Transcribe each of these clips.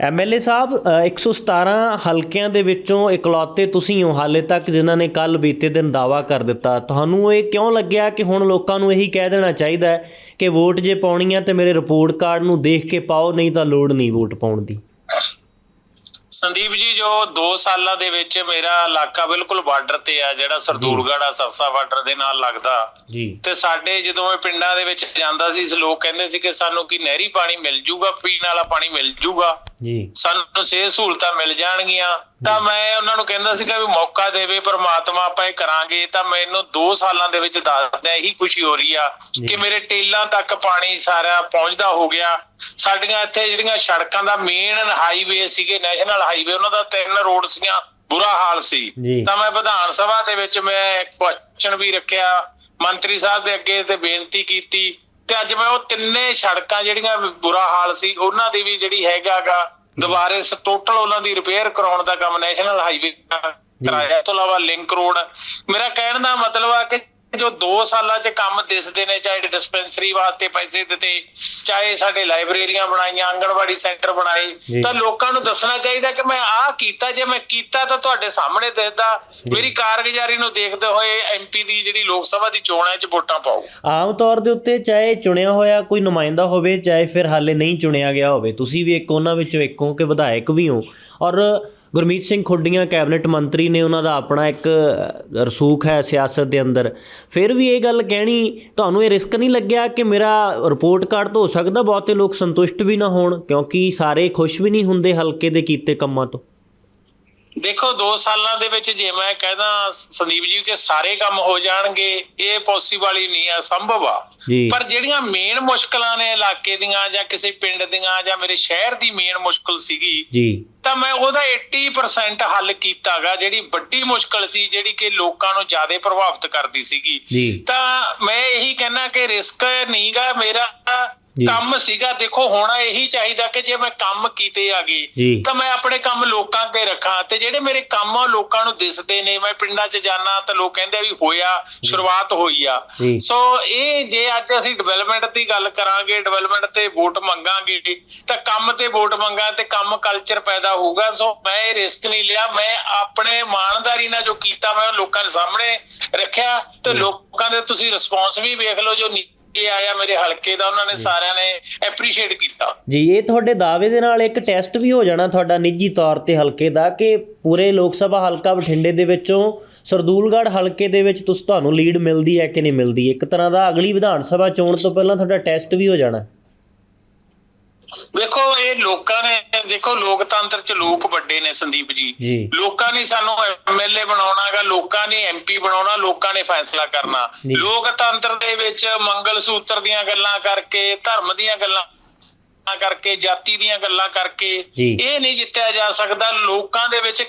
MLA ਸਾਹਿਬ ਅ, 117 ਹਲਕਿਆਂ ਦੇ ਵਿੱਚੋਂ ਇਕਲੌਤੇ ਤੁਸੀਂ ਹੋ ਹਾਲੇ ਤੱਕ ਜਿਨ੍ਹਾਂ ਨੇ ਕੱਲ ਬੀਤੇ ਦਿਨ ਦਾਵਾ ਕਰ ਦਿੱਤਾ। ਤੁਹਾਨੂੰ ਇਹ ਕਿਉਂ ਲੱਗਿਆ ਕਿ ਹੁਣ ਲੋਕਾਂ ਨੂੰ ਇਹੀ ਕਹਿ ਦੇਣਾ ਚਾਹੀਦਾ ਕਿ ਵੋਟ ਜੇ ਪਾਉਣੀ ਹੈ ਤੇ ਮੇਰੇ ਰਿਪੋਰਟ ਕਾਰਡ ਨੂੰ ਦੇਖ ਕੇ ਪਾਓ ਨਹੀਂ ਤਾਂ ਲੋੜ ਨਹੀਂ ਵੋਟ ਪਾਉਣ ਦੀ? ਸੰਦੀਪ ਜੀ ਜੋ 2 ਸਾਲਾਂ ਦੇ ਵਿੱਚ ਮੇਰਾ ਇਲਾਕਾ ਬਿਲਕੁਲ ਬਾਰਡਰ ਤੇ ਆ ਜਿਹੜਾ ਸਰਦੂਲਗੜ੍ਹ ਆ ਸਰਸਾ ਬਾਰਡਰ ਦੇ ਨਾਲ ਲੱਗਦਾ। ਜੀ। ਤੇ ਸਾਡੇ ਜਦੋਂ ਮੈਂ ਪਿੰਡਾਂ ਦੇ ਵਿੱਚ ਜਾਂਦਾ ਸੀ ਲੋਕ ਕਹਿੰਦੇ ਸੀ ਕਿ ਸਾਨੂੰ ਕੀ ਨਹਿਰੀ ਪਾਣੀ ਮਿਲ ਜੂਗਾ ਪੀਣ ਵਾਲਾ ਪਾਣੀ ਮਿਲ ਜੂਗਾ। ਜੀ। ਸਾਨੂੰ ਸਿਹਤ ਸਹੂਲਤਾਂ ਮਿਲ ਜਾਣਗੀਆਂ। ਤਾਂ ਮੈਂ ਉਹਨਾਂ ਨੂੰ ਕਹਿੰਦਾ ਸੀਗਾ ਵੀ ਮੌਕਾ ਦੇਵੇ ਪ੍ਰਮਾਤਮਾ ਆਪਾਂ ਇਹ ਕਰਾਂਗੇ। ਤਾਂ ਮੈਨੂੰ 2 ਸਾਲਾਂ ਦੇ ਵਿੱਚ ਦੱਸਦਾ ਇਹੀ ਖੁਸ਼ੀ ਹੋ ਰਹੀ ਆ ਕਿ ਮੇਰੇ ਟੇਲਾਂ ਤੱਕ ਪਾਣੀ ਸਾਰਾ ਪਹੁੰਚਦਾ ਹੋ ਗਿਆ। ਸਾਡੀਆਂ ਇੱਥੇ ਜਿਹੜੀਆਂ ਸੜਕਾਂ ਦਾ ਮੇਨ ਹਾਈਵੇ ਸੀਗੇ ਨੈਸ਼ਨਲ ਹਾਈਵੇ ਉਹਨਾਂ ਦਾ ਤਿੰਨ ਰੋਡ ਸੀਗੀਆਂ ਬੁਰਾ ਹਾਲ ਸੀ। ਤਾਂ ਮੈਂ ਵਿਧਾਨ ਸਭਾ ਦੇ ਵਿੱਚ ਮੈਂ ਕੁਐਸਚਨ ਵੀ ਰੱਖਿਆ ਮੰਤਰੀ ਸਾਹਿਬ ਦੇ ਅੱਗੇ ਤੇ ਬੇਨਤੀ ਕੀਤੀ ਤੇ ਅੱਜ ਮੈਂ ਉਹ ਤਿੰਨੇ ਸੜਕਾਂ ਜਿਹੜੀਆਂ ਬੁਰਾ ਹਾਲ ਸੀ ਉਹਨਾਂ ਦੀ ਵੀ ਜਿਹੜੀ ਹੈਗਾਗਾ ਦੁਬਾਰੇ ਟੋਟਲ ਉਹਨਾਂ ਦੀ ਰਿਪੇਅਰ ਕਰਾਉਣ ਦਾ ਕੰਮ ਨੈਸ਼ਨਲ ਹਾਈਵੇ ਕਰਾਇਆ। ਇਸ ਤੋਂ ਇਲਾਵਾ ਲਿੰਕ ਰੋਡ ਮੇਰਾ ਕਹਿਣ ਦਾ ਮਤਲਬ ਆ ਕਿ ਜੋ 2 ਸਾਲਾਂ 'ਚ ਕੰਮ ਦਿਸਦੇ ਨੇ ਚਾਹੇ ਡਿਸਪੈਂਸਰੀ ਵਾਸਤੇ ਪੈਸੇ ਦਿੱਤੇ ਚਾਹੇ ਸਾਡੇ ਲਾਇਬ੍ਰੇਰੀਆਂ ਬਣਾਈਆਂ ਆਂਗਣਵਾੜੀ ਸੈਂਟਰ। ਬਣਾਏ ਤਾਂ ਲੋਕਾਂ ਨੂੰ ਦੱਸਣਾ ਚਾਹੀਦਾ ਕਿ ਮੈਂ ਆਹ ਕੀਤਾ ਜੇ ਮੈਂ ਕੀਤਾ ਤਾਂ ਤੁਹਾਡੇ ਸਾਹਮਣੇ ਦਿਸਦਾ। ਮੇਰੀ ਕਾਰਗੁਜ਼ਾਰੀ ਨੂੰ ਦੇਖਦੇ ਹੋਏ ਐਮਪੀ ਦੀ ਜਿਹੜੀ ਲੋਕ ਸਭਾ ਦੀ ਚੋਣ ਹੈ 'ਚ ਵੋਟਾਂ ਪਾਓ। ਆਮ ਤੌਰ ਦੇ ਉੱਤੇ ਚਾਹੇ ਚੁਣਿਆ ਹੋਇਆ ਕੋਈ ਨੁਮਾਇੰਦਾ ਹੋਵੇ ਚਾਹੇ ਫਿਰ ਹਾਲੇ ਨਹੀਂ ਚੁਣਿਆ ਗਿਆ ਹੋਵੇ ਤੁਸੀਂ ਵੀ ਇੱਕ ਉਹਨਾਂ ਵਿੱਚੋਂ ਇੱਕ ਹੋ ਕਿ ਵਿਧਾਇਕ ਵੀ ਹੋ। ਔਰ ਗੁਰਮੀਤ ਸਿੰਘ ਖੁੱਡੀਆਂ ਕੈਬਨਿਟ ਮੰਤਰੀ ਨੇ ਉਹਨਾਂ ਦਾ ਆਪਣਾ ਇੱਕ ਰਸੂਖ ਹੈ ਸਿਆਸਤ ਦੇ ਅੰਦਰ। ਫਿਰ ਵੀ ਇਹ ਗੱਲ ਕਹਿਣੀ ਤੁਹਾਨੂੰ ਇਹ ਰਿਸਕ ਨਹੀਂ ਲੱਗਿਆ ਕਿ ਮੇਰਾ ਰਿਪੋਰਟ ਕਾਰਡ ਤਾਂ ਹੋ ਸਕਦਾ ਬਹੁਤੇ ਲੋਕ ਸੰਤੁਸ਼ਟ ਵੀ ਨਾ ਹੋਣ ਕਿਉਂਕਿ ਸਾਰੇ ਖੁਸ਼ ਵੀ ਨਹੀਂ ਹੁੰਦੇ ਹਲਕੇ ਦੇ ਕੀਤੇ ਕੰਮਾਂ ਤੋਂ? ਦੇਖੋ 2 ਸਾਲਾਂ ਦੇ ਵਿੱਚ ਜੇ ਮੈਂ ਕਹਿੰਦਾ ਸੰਦੀਪ ਜੀ ਕਿ ਸਾਰੇ ਕੰਮ ਹੋ ਜਾਣਗੇ ਇਹ ਪੋਸੀਬਲ ਹੀ ਨਹੀਂ ਆ ਸੰਭਵ ਆ। ਪਰ ਜਿਹੜੀਆਂ ਮੇਨ ਮੁਸ਼ਕਲਾਂ ਨੇ ਇਲਾਕੇ ਦੀਆਂ ਜਾਂ ਕਿਸੇ ਪਿੰਡ ਦੀਆਂ ਜਾਂ ਮੇਰੇ ਸ਼ਹਿਰ ਦੀ ਮੇਨ ਮੁਸ਼ਕਲ ਸੀਗੀ ਜੀ। ਤਾਂ ਮੈਂ ਉਹਦਾ 80% ਹੱਲ ਕੀਤਾਗਾ ਜਿਹੜੀ ਵੱਡੀ ਮੁਸ਼ਕਲ ਸੀ ਜਿਹੜੀ ਕਿ ਲੋਕਾਂ ਨੂੰ ਜ਼ਿਆਦਾ ਪ੍ਰਭਾਵਿਤ ਕਰਦੀ ਸੀਗੀ ਤਾਂ ਮੈਂ ਇਹੀ ਕਹਿਣਾ ਕਿ ਰਿਸਕ ਨਹੀਂਗਾ ਮੇਰਾ। ਕੰਮ ਸੀਗਾ ਦੇਖੋ ਹੋਣਾ ਇਹੀ ਚਾਹੀਦਾ ਕਿ ਜੇ ਮੈਂ ਕੰਮ ਕੀਤੇ ਜੀ। ਆਗੇ ਤਾਂ ਮੈਂ ਆਪਣੇ ਕੰਮ ਲੋਕਾਂ ਅੱਗੇ ਰੱਖਾਂ। ਤੇ ਜਿਹੜੇ ਮੇਰੇ ਕੰਮ ਆ ਲੋਕਾਂ ਨੂੰ ਦਿਸਦੇ ਨੇ। ਮੈਂ ਪਿੰਡਾਂ 'ਚ ਜਾਣਾ ਤਾਂ ਲੋਕ ਕਹਿੰਦੇ ਆ ਵੀ ਹੋਇਆ ਸ਼ੁਰੂਆਤ ਹੋਈ ਆ। ਸੋ ਇਹ ਜੇ ਅੱਜ ਅਸੀਂ ਡਿਵੈਲਪਮੈਂਟ ਦੀ ਗੱਲ ਕਰਾਂਗੇ ਡਿਵੈਲਪਮੈਂਟ ਤੇ ਵੋਟ ਮੰਗਾਂਗੇ ਤਾਂ ਕੰਮ ਤੇ ਵੋਟ ਮੰਗਾ ਤੇ ਕੰਮ ਕਲਚਰ ਪੈਦਾ ਹੋਊਗਾ। ਸੋ ਮੈਂ ਇਹ ਰਿਸਕ ਨਹੀਂ ਲਿਆ। ਮੈਂ ਆਪਣੇ ਇਮਾਨਦਾਰੀ ਨਾਲ ਜੋ ਕੀਤਾ ਮੈਂ ਲੋਕਾਂ ਦੇ ਸਾਹਮਣੇ ਰੱਖਿਆ। ਤੇ ਲੋਕਾਂ ਦੇ ਤੁਸੀਂ ਰਿਸਪੌਂਸ ਵੀ ਵੇਖ ਲਓ ਜੋ ਨੀਚੇ ਆਇਆ ਮੇਰੇ ਹਲਕੇ ਦਾ ਉਹਨਾਂ ਨੇ ਸਾਰਿਆਂ ਨੇ ਐਪਰੀਸ਼ੀਏਟ ਕੀਤਾ। ਜੀ ਇਹ ਤੁਹਾਡੇ ਦਾਅਵੇ ਦੇ ਨਾਲ ਇੱਕ ਟੈਸਟ ਵੀ ਹੋ ਜਾਣਾ ਤੁਹਾਡਾ ਨਿੱਜੀ ਤੌਰ ਤੇ ਹਲਕੇ ਦਾ ਕਿ ਪੂਰੇ ਲੋਕ ਸਭਾ ਹਲਕਾ ਬਠਿੰਡੇ ਦੇ ਵਿੱਚੋਂ ਸਰਦੂਲਗੜ੍ਹ ਹਲਕੇ ਦੇ ਵਿੱਚ ਤੁਸੀਂ ਤੁਹਾਨੂੰ ਲੀਡ ਮਿਲਦੀ ਹੈ ਕਿ ਨਹੀਂ ਮਿਲਦੀ? ਇੱਕ ਤਰ੍ਹਾਂ ਦਾ ਅਗਲੀ ਵਿਧਾਨ ਸਭਾ ਚੋਣ ਤੋਂ ਪਹਿਲਾਂ ਤੁਹਾਡਾ ਟੈਸਟ ਵੀ ਹੋ ਜਾਣਾ। ਵੇਖੋ ਇਹ ਲੋਕਾਂ ਨੇ ਦੇਖੋ ਲੋਕਤੰਤਰ ਚ ਲੋਕ ਵੱਡੇ ਨੇ ਸੰਦੀਪ ਜੀ ਲੋਕਾਂ ਨੇ ਸਾਨੂੰ ਐਮਐਲਏ ਬਣਾਉਣਾਗਾ ਲੋਕਾਂ ਨੇ ਐਮਪੀ ਬਣਾਉਣਾ ਲੋਕਾਂ ਨੇ ਫੈਸਲਾ ਕਰਨਾ। ਲੋਕਤੰਤਰ ਦੇ ਵਿੱਚ ਮੰਗਲ ਸੂਤਰ ਦੀਆਂ ਗੱਲਾਂ ਕਰਕੇ ਧਰਮ ਦੀਆਂ ਗੱਲਾਂ ਕਰਕੇ ਜਾਤੀ ਦੀਆਂ ਗੱਲਾਂ ਕਰਕੇ। ਇਹ ਨਹੀਂ ਜਿੱਤਿਆ ਜਾ ਸਕਦਾ ਲੋਕਾਂ ਦੇ ਵਿੱਚ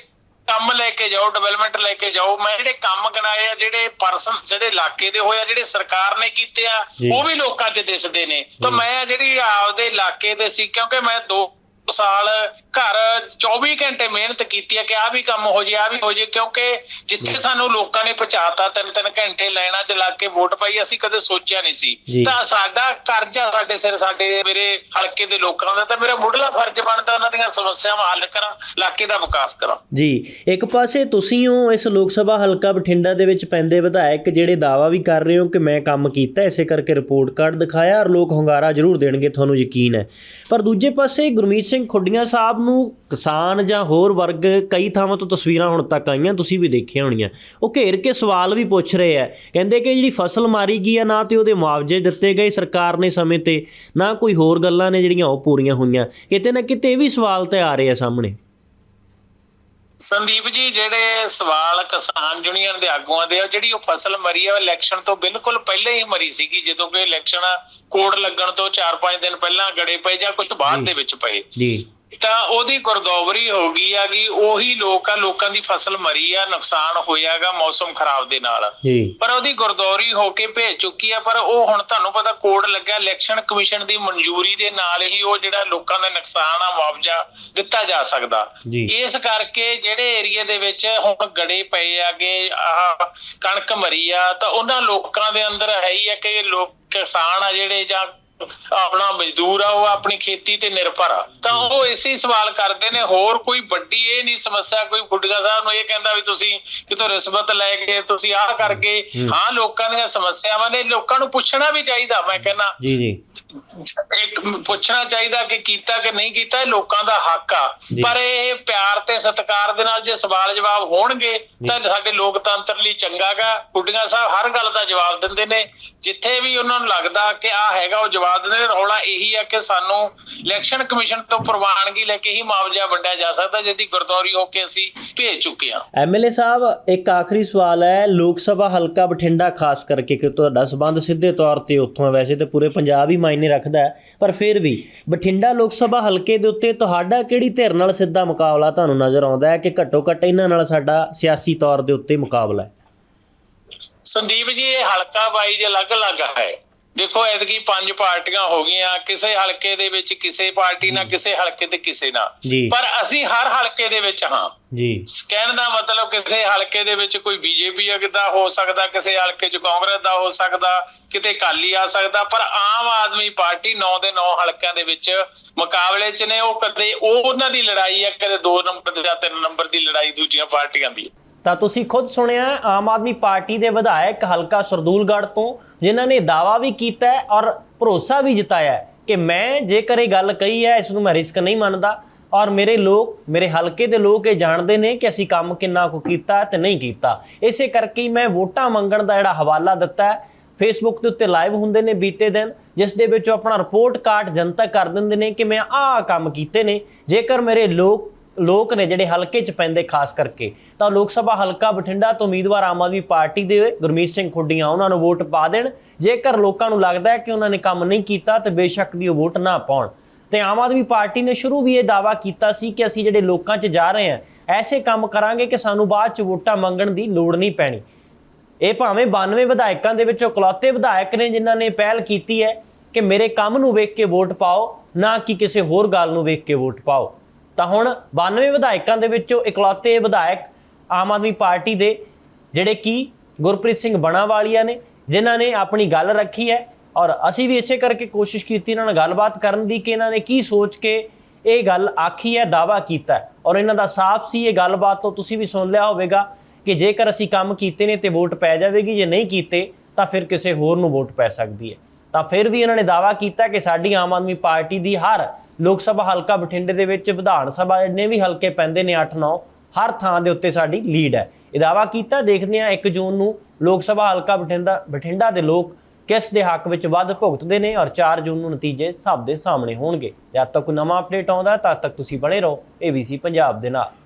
ਕੰਮ ਲੈ ਕੇ ਜਾਓ ਡਿਵੈਲਪਮੈਂਟ ਲੈ ਕੇ ਜਾਓ ਮੈਂ ਜਿਹੜੇ ਕੰਮ ਗਣਾਏ ਆ ਜਿਹੜੇ ਪਰਸਨ ਜਿਹੜੇ ਇਲਾਕੇ ਦੇ ਹੋਏ ਆ ਜਿਹੜੇ ਸਰਕਾਰ ਨੇ ਕੀਤੇ ਆ। ਉਹ ਵੀ ਲੋਕਾਂ 'ਚ ਦਿਸਦੇ ਨੇ ਤਾਂ ਮੈਂ ਜਿਹੜੀ ਆਪਦੇ ਇਲਾਕੇ ਦੇ ਸੀ ਕਿਉਂਕਿ ਮੈਂ 2 ਸਾਲ ਘਰ 24 ਘੰਟੇ ਮਿਹਨਤ ਕੀਤੀ ਹੈ ਕਿ ਆ ਵੀ ਕੰਮ ਹੋ ਜੇ ਆ ਵੀ ਹੋ ਜੇ ਕਿਉਂਕਿ ਜਿੱਥੇ ਸਾਨੂੰ ਲੋਕਾਂ ਨੇ ਪਹੁੰਚਾਤਾ ਤਿੰਨ ਤਿੰਨ ਘੰਟੇ ਲਾਈਨਾਂ 'ਚ ਲੱਗ ਕੇ ਵੋਟ ਪਾਈ ਅਸੀਂ ਕਦੇ ਸੋਚਿਆ ਨਹੀਂ। ਸੀ। ਤਾਂ ਸਾਡਾ ਕਰਜ਼ਾ ਸਾਡੇ ਸਿਰ ਸਾਡੇ ਮੇਰੇ ਹਲਕੇ ਦੇ ਲੋਕਾਂ ਦਾ ਤਾਂ ਮੇਰਾ ਮੁੱਢਲਾ ਫਰਜ਼ ਬਣਦਾ ਉਹਨਾਂ ਦੀਆਂ ਸਮੱਸਿਆਵਾਂ ਹੱਲ ਕਰਾਂ ਇਲਾਕੇ ਦਾ ਵਿਕਾਸ ਕਰਾਂ। ਜੀ ਇੱਕ ਪਾਸੇ ਤੁਸੀਂ ਹੋ ਇਸ ਲੋਕ ਸਭਾ ਹਲਕਾ ਬਠਿੰਡਾ ਦੇ ਵਿੱਚ ਪੈਂਦੇ ਵਿਧਾਇਕ ਜਿਹੜੇ ਦਾਵਾ ਵੀ ਕਰ ਰਹੇ ਹੋ ਕਿ ਮੈਂ ਕੰਮ ਕੀਤਾ ਇਸੇ ਕਰਕੇ ਰਿਪੋਰਟ ਕਾਰਡ ਦਿਖਾਇਆ ਔਰ ਲੋਕ ਹੁੰਗਾਰਾ ਜ਼ਰੂਰ ਦੇਣਗੇ ਤੁਹਾਨੂੰ ਯਕੀਨ ਹੈ। ਪਰ ਦੂਜੇ ਪਾਸੇ ਗੁਰਮੀਤ ਸਿੰਘ ਖੁੱਡੀਆਂ ਸਾਹਿਬ ਨੂੰ ਕਿਸਾਨ ਜਾਂ ਹੋਰ ਵਰਗ ਕਈ ਥਾਵਾਂ ਤੋਂ ਤਸਵੀਰਾਂ ਹੁਣ ਤੱਕ ਆਈਆਂ, ਤੁਸੀਂ ਵੀ ਦੇਖੀਆਂ ਹੋਣੀਆਂ। ਉਹ ਘੇਰ ਕੇ ਸਵਾਲ ਵੀ ਪੁੱਛ ਰਹੇ ਆ। ਕਹਿੰਦੇ ਕਿ ਜਿਹੜੀ ਫਸਲ ਮਾਰੀ ਗਈ ਆ, ਨਾ ਤੇ ਉਹਦੇ ਮੁਆਵਜ਼ੇ ਦਿੱਤੇ ਗਏ ਸਰਕਾਰ ਨੇ ਸਮੇਂ ਤੇ, ਨਾ ਕੋਈ ਹੋਰ ਗੱਲਾਂ ਨੇ ਜਿਹੜੀਆਂ ਉਹ ਪੂਰੀਆਂ ਹੋਈਆਂ। ਕਿਤੇ ਨਾ ਕਿਤੇ ਇਹ ਵੀ ਸਵਾਲ ਤੇ ਆ ਰਹੇ ਆ ਸਾਹਮਣੇ। ਸੰਦੀਪ ਜੀ ਜਿਹੜੇ ਸਵਾਲ ਕਿਸਾਨ ਯੂਨੀਅਨ ਦੇ ਆਗੂਆਂ ਦੇ ਆ ਜਿਹੜੀ ਉਹ ਫਸਲ ਮਰੀ ਆ ਇਲੈਕਸ਼ਨ ਤੋਂ ਬਿਲਕੁਲ ਪਹਿਲਾਂ ਹੀ ਮਰੀ ਸੀਗੀ ਜਦੋਂ ਕਿ ਇਲੈਕਸ਼ਨ ਕੋਡ ਲੱਗਣ ਤੋਂ 4-5 ਦਿਨ ਪਹਿਲਾਂ ਗੜੇ ਪਏ ਜਾਂ ਕੁਝ ਬਾਅਦ ਦੇ ਵਿੱਚ ਪਏ। ਜੀ। ਤਾਂ ਉਹਦੀ ਗੁਰਦੌਵਰੀ ਹੋ ਗਈ ਆਗੀ ਉਹੀ ਲੋਕ ਆ ਲੋਕਾਂ ਦੀ ਫਸਲ ਮਰੀ ਆ ਨੁਕਸਾਨ ਹੋਇਆਗਾ ਮੌਸਮ ਖਰਾਬ ਦੇ ਨਾਲ। ਪਰ ਉਹਦੀ ਗੁਰਦੌਰੀ ਹੋ ਕੇ ਭੇਜ ਚੁੱਕੀ ਆ ਪਰ ਉਹ ਹੁਣ ਤੁਹਾਨੂੰ ਪਤਾ ਕੋਡ ਲੱਗਿਆ ਇਲੈਕਸ਼ਨ ਕਮਿਸ਼ਨ ਦੀ ਮਨਜ਼ੂਰੀ ਦੇ ਨਾਲ ਹੀ ਉਹ ਜਿਹੜਾ ਲੋਕਾਂ ਦਾ ਨੁਕਸਾਨ ਆ ਮੁਆਵਜ਼ਾ ਦਿੱਤਾ ਜਾ ਸਕਦਾ। ਇਸ ਕਰਕੇ ਜਿਹੜੇ ਏਰੀਆ ਦੇ ਵਿੱਚ ਹੁਣ ਗੜੇ ਪਏ ਆਗੇ ਆਹ ਕਣਕ ਮਰੀ ਆ ਤਾਂ ਉਹਨਾਂ ਲੋਕਾਂ ਦੇ ਅੰਦਰ ਹੈ ਹੀ ਆ ਕਿ ਲੋਕ ਕਿਸਾਨ ਆ ਜਿਹੜੇ ਜਾਂ ਆਪਣਾ ਮਜ਼ਦੂਰ ਆ ਉਹ ਆਪਣੀ ਖੇਤੀ ਤੇ ਨਿਰਭਰ ਆ। ਤਾਂ ਉਹ ਇਸੇ ਸਵਾਲ ਕਰਦੇ ਨੇ ਹੋਰ ਕੋਈ ਵੱਡੀ ਇਹ ਨਹੀਂ ਸਮੱਸਿਆ ਕੋਈ ਗੁੱਡਗਾ ਸਾਹਿਬ ਨੂੰ ਇਹ ਕਹਿੰਦਾ ਵੀ ਤੁਸੀਂ ਕਿਤੋਂ ਰਿਸ਼ਵਤ ਲੈ ਕੇ ਤੁਸੀਂ ਆਹ ਕਰਕੇ। ਹਾਂ ਲੋਕਾਂ ਦੀਆਂ ਸਮੱਸਿਆਵਾਂ ਨੇ ਲੋਕਾਂ ਨੂੰ ਪੁੱਛਣਾ ਵੀ ਚਾਹੀਦਾ ਮੈਂ ਕਹਿੰਦਾ। ਜੀ ਜੀ। ਇੱਕ ਪੁੱਛਣਾ ਚਾਹੀਦਾ ਕਿ ਕੀਤਾ ਕਿ ਨਹੀਂ ਕੀਤਾ ਇਹ ਲੋਕਾਂ ਦਾ ਹੱਕ ਆ। ਪਰ ਇਹ ਪਿਆਰ ਤੇ ਸਤਿਕਾਰ ਦੇ ਨਾਲ ਜੇ ਸਵਾਲ ਜਵਾਬ ਹੋਣਗੇ ਤਾਂ ਸਾਡੇ ਲੋਕਤੰਤਰ ਲਈ ਚੰਗਾਗਾ ਗੁੱਡੀਆਂ ਸਾਹਿਬ ਹਰ ਗੱਲ ਦਾ ਜਵਾਬ ਦਿੰਦੇ ਨੇ। ਜਿੱਥੇ ਵੀ ਉਹਨਾਂ ਨੂੰ ਲੱਗਦਾ ਕਿ ਆ ਹੈਗਾ ਉਹ ਜਵਾਬ ਦਿੰਦੇ ਨੇ। ਰੌਲਾ ਇਹੀ ਆ ਕਿ ਸਾਨੂੰ ਇਲੈਕਸ਼ਨ ਕਮਿਸ਼ਨ ਤੋਂ ਪ੍ਰਵਾਨਗੀ ਲੈ ਕੇ ਹੀ ਮੁਆਵਜ਼ਾ ਵੰਡਿਆ ਜਾ ਸਕਦਾ ਜਿਹਦੀ ਗੁਰਦੌਰੀ ਹੋ ਕੇ ਅਸੀਂ ਭੇਜ ਚੁੱਕੇ ਹਾਂ। ਐਮਐਲਏ ਸਾਹਿਬ ਇੱਕ ਆਖਰੀ ਸਵਾਲ ਹੈ। ਲੋਕ ਸਭਾ ਹਲਕਾ ਬਠਿੰਡਾ ਖਾਸ ਕਰਕੇ ਕਿ ਤੁਹਾਡਾ ਸਬੰਧ ਸਿੱਧੇ ਤੌਰ ਤੇ ਉੱਥੋਂ ਹੈ। ਵੈਸੇ ਤੇ ਪੂਰੇ ਪੰਜਾਬ ਹੀ ਮਾਇਨੇ ਰੱਖਦਾ ਪਰ ਫਿਰ ਵੀ ਬਠਿੰਡਾ ਲੋਕ ਸਭਾ ਹਲਕੇ ਦੇ ਉੱਤੇ ਤੁਹਾਡਾ ਕਿਹੜੀ ਧਿਰ ਨਾਲ ਸਿੱਧਾ ਮੁਕਾਬਲਾ ਤੁਹਾਨੂੰ ਨਜ਼ਰ ਆਉਂਦਾ ਹੈ ਕਿ ਘੱਟੋ ਘੱਟ ਇਹਨਾਂ ਨਾਲ ਸਾਡਾ ਸਿਆਸੀ ਤੌਰ ਦੇ ਉੱਤੇ ਮੁਕਾਬਲਾ ਹੈ? ਸੰਦੀਪ ਜੀ, ਇਹ ਹਲਕਾ ਵਾਈਜ਼ ਅਲੱਗ-ਅਲੱਗ ਹੈ। ਦੇਖੋ ਐਤਕੀ ਪੰਜ ਪਾਰਟੀਆਂ ਹੋ ਗਈਆਂ ਕਿਸੇ ਹਲਕੇ ਦੇ ਵਿੱਚ ਕਿਸੇ ਪਾਰਟੀ ਨਾਲ ਕਿਸੇ ਹਲਕੇ ਤੇ ਕਿਸੇ ਨਾਲ। ਪਰ ਅਸੀਂ ਹਰ ਹਲਕੇ ਦੇ ਵਿੱਚ ਹਾਂ। ਜੀ। ਕਹਿਣ ਦਾ ਮਤਲਬ ਕਿਸੇ ਹਲਕੇ ਦੇ ਵਿੱਚ ਕੋਈ ਬੀਜੇਪੀ ਦਾ ਹੋ ਸਕਦਾ ਕਿਸੇ ਹਲਕੇ 'ਚ ਕਾਂਗਰਸ ਦਾ ਹੋ ਸਕਦਾ ਕਿਤੇ ਕਾਲੀ ਆ ਸਕਦਾ ਪਰ ਆਮ ਆਦਮੀ ਪਾਰਟੀ 9 ਦੇ 9 ਹਲਕਿਆਂ ਦੇ ਵਿੱਚ ਮੁਕਾਬਲੇ 'ਚ ਨੇ ਉਹ ਕਦੇ ਉਹ ਉਹਨਾਂ ਦੀ ਲੜਾਈ ਹੈ ਕਦੇ 2 ਨੰਬਰ ਤੇ ਜਾਂ 3 ਨੰਬਰ ਦੀ ਲੜਾਈ ਦੂਜੀਆਂ ਪਾਰਟੀਆਂ ਦੀ। ਤਾਂ ਤੁਸੀਂ ਖੁਦ ਸੁਣਿਆ ਆਮ ਆਦਮੀ ਪਾਰਟੀ ਦੇ ਵਿਧਾਇਕ ਹਲਕਾ ਸਰਦੂਲਗੜ੍ਹ ਤੋਂ, ਜਿਨ੍ਹਾਂ ਨੇ ਦਾਵਾ ਵੀ ਕੀਤਾ ਹੈ ਔਰ ਭਰੋਸਾ ਵੀ ਜਤਾਇਆ ਹੈ ਕਿ ਮੈਂ ਜੇਕਰ ਇਹ ਗੱਲ ਕਹੀ ਹੈ, ਇਸ ਨੂੰ ਮੈਂ ਰਿਸਕ ਨਹੀਂ ਮੰਨਦਾ। ਔਰ ਮੇਰੇ ਲੋਕ, ਮੇਰੇ ਹਲਕੇ ਦੇ ਲੋਕ ਇਹ ਜਾਣਦੇ ਨੇ ਕਿ ਅਸੀਂ ਕੰਮ ਕਿੰਨਾ ਕੁ ਕੀਤਾ ਤੇ ਨਹੀਂ ਕੀਤਾ। ਇਸੇ ਕਰਕੇ ਹੀ ਮੈਂ ਵੋਟਾਂ ਮੰਗਣ ਦਾ ਜਿਹੜਾ ਹਵਾਲਾ ਦਿੱਤਾ ਹੈ ਫੇਸਬੁੱਕ ਦੇ ਉੱਤੇ ਲਾਈਵ ਹੁੰਦੇ ਨੇ ਬੀਤੇ ਦਿਨ, ਜਿਸ ਦੇ ਵਿੱਚ ਉਹ ਆਪਣਾ ਰਿਪੋਰਟ ਕਾਰਡ ਜਨਤਕ ਕਰ ਦਿੰਦੇ ਨੇ ਕਿ ਮੈਂ ਆਹ ਕੰਮ ਕੀਤੇ ਨੇ। ਜੇਕਰ ਮੇਰੇ ਲੋਕ ਲੋਕ ਨੇ ਜਿਹੜੇ ਹਲਕੇ 'ਚ ਪੈਂਦੇ ਖਾਸ ਕਰਕੇ, ਤਾਂ ਲੋਕ ਸਭਾ ਹਲਕਾ ਬਠਿੰਡਾ ਤੋਂ ਉਮੀਦਵਾਰ ਆਮ ਆਦਮੀ ਪਾਰਟੀ ਦੇ ਗੁਰਮੀਤ ਸਿੰਘ ਖੁੱਡੀਆਂ, ਉਹਨਾਂ ਨੂੰ ਵੋਟ ਪਾ ਦੇਣ। ਜੇਕਰ ਲੋਕਾਂ ਨੂੰ ਲੱਗਦਾ ਹੈ ਕਿ ਉਹਨਾਂ ਨੇ ਕੰਮ ਨਹੀਂ ਕੀਤਾ, ਤੇ ਬੇਸ਼ੱਕ ਦੀ ਉਹ ਵੋਟ ਨਾ ਪਾਉਣ। ਤੇ ਆਮ ਆਦਮੀ ਪਾਰਟੀ ਨੇ ਸ਼ੁਰੂ ਵੀ ਇਹ ਦਾਵਾ ਕੀਤਾ ਸੀ ਕਿ ਅਸੀਂ ਜਿਹੜੇ ਲੋਕਾਂ 'ਚ ਜਾ ਰਹੇ ਹਾਂ, ਐਸੇ ਕੰਮ ਕਰਾਂਗੇ ਕਿ ਸਾਨੂੰ ਬਾਅਦ 'ਚ ਵੋਟਾਂ ਮੰਗਣ ਦੀ ਲੋੜ ਨਹੀਂ ਪੈਣੀ। ਇਹ ਭਾਵੇਂ 92 ਵਿਧਾਇਕਾਂ ਦੇ ਵਿੱਚੋਂ ਇਕਲੌਤੇ ਵਿਧਾਇਕ ਨੇ ਜਿਨ੍ਹਾਂ ਨੇ ਪਹਿਲ ਕੀਤੀ ਹੈ ਕਿ ਮੇਰੇ ਕੰਮ ਨੂੰ ਵੇਖ ਕੇ ਵੋਟ ਪਾਓ, ਨਾ ਕਿ ਕਿਸੇ ਹੋਰ ਗੱਲ ਨੂੰ ਵੇਖ ਕੇ ਵੋਟ ਪਾਓ। ਤਾਂ ਹੁਣ 92 ਵਿਧਾਇਕਾਂ ਦੇ ਵਿੱਚੋਂ ਇਕਲੌਤੇ ਵਿਧਾਇਕ ਆਮ ਆਦਮੀ ਪਾਰਟੀ ਦੇ ਜਿਹੜੇ ਕਿ ਗੁਰਪ੍ਰੀਤ ਸਿੰਘ ਬਣਾਵਾਲੀਆ ਨੇ, ਜਿਨ੍ਹਾਂ ਨੇ ਆਪਣੀ ਗੱਲ ਰੱਖੀ ਹੈ ਔਰ ਅਸੀਂ ਵੀ ਇਸੇ ਕਰਕੇ ਕੋਸ਼ਿਸ਼ ਕੀਤੀ ਇਹਨਾਂ ਨਾਲ ਗੱਲਬਾਤ ਕਰਨ ਦੀ ਕਿ ਇਹਨਾਂ ਨੇ ਕੀ ਸੋਚ ਕੇ ਇਹ ਗੱਲ ਆਖੀ ਹੈ ਦਾਵਾ ਕੀਤਾ ਔਰ ਇਹਨਾਂ ਦਾ ਸਾਫ਼ ਸੀ ਇਹ ਗੱਲਬਾਤ ਤੋਂ ਤੁਸੀਂ ਵੀ ਸੁਣ ਲਿਆ ਹੋਵੇਗਾ ਕਿ ਜੇਕਰ ਅਸੀਂ ਕੰਮ ਕੀਤੇ ਨੇ ਤੇ ਵੋਟ ਪੈ ਜਾਵੇਗੀ, ਜੇ ਨਹੀਂ ਕੀਤੇ ਤਾਂ ਫਿਰ ਕਿਸੇ ਹੋਰ ਨੂੰ ਵੋਟ ਪੈ ਸਕਦੀ ਹੈ। ਤਾਂ ਫਿਰ ਵੀ ਇਹਨਾਂ ਨੇ ਦਾਵਾ ਕੀਤਾ ਕਿ ਸਾਡੀ ਆਮ ਆਦਮੀ ਪਾਰਟੀ ਦੀ ਹਰ ਲੋਕ ਸਭਾ ਹਲਕਾ ਬਠਿੰਡੇ ਦੇ ਵਿੱਚ ਵਿਧਾਨ ਸਭਾ ਜਿੰਨੇ ਵੀ ਹਲਕੇ ਪੈਂਦੇ ਨੇ 8-9 ਹਰ ਥਾਂ ਦੇ ਉੱਤੇ ਸਾਡੀ ਲੀਡ ਹੈ। ਇਹ ਦਾਵਾ ਕੀਤਾ ਦੇਖਦੇ ਹਾਂ 1 ਜੂਨ ਨੂੰ ਲੋਕ ਸਭਾ ਹਲਕਾ ਬਠਿੰਡਾ ਬਠਿੰਡਾ ਦੇ ਲੋਕ ਕਿਸ ਦੇ ਹੱਕ ਵਿੱਚ ਵੱਧ ਭੁਗਤਦੇ ਨੇ ਔਰ 4 ਜੂਨ ਨੂੰ ਨਤੀਜੇ ਸਭ ਦੇ ਸਾਹਮਣੇ ਹੋਣਗੇ। ਜਦ ਤੱਕ ਕੋਈ ਨਵਾਂ ਅਪਡੇਟ ਆਉਂਦਾ, ਤਦ ਤੱਕ ਤੁਸੀਂ ਬਣੇ ਰਹੋ। ABC ਪੰਜਾਬ ਦੇ ਨਾਲ।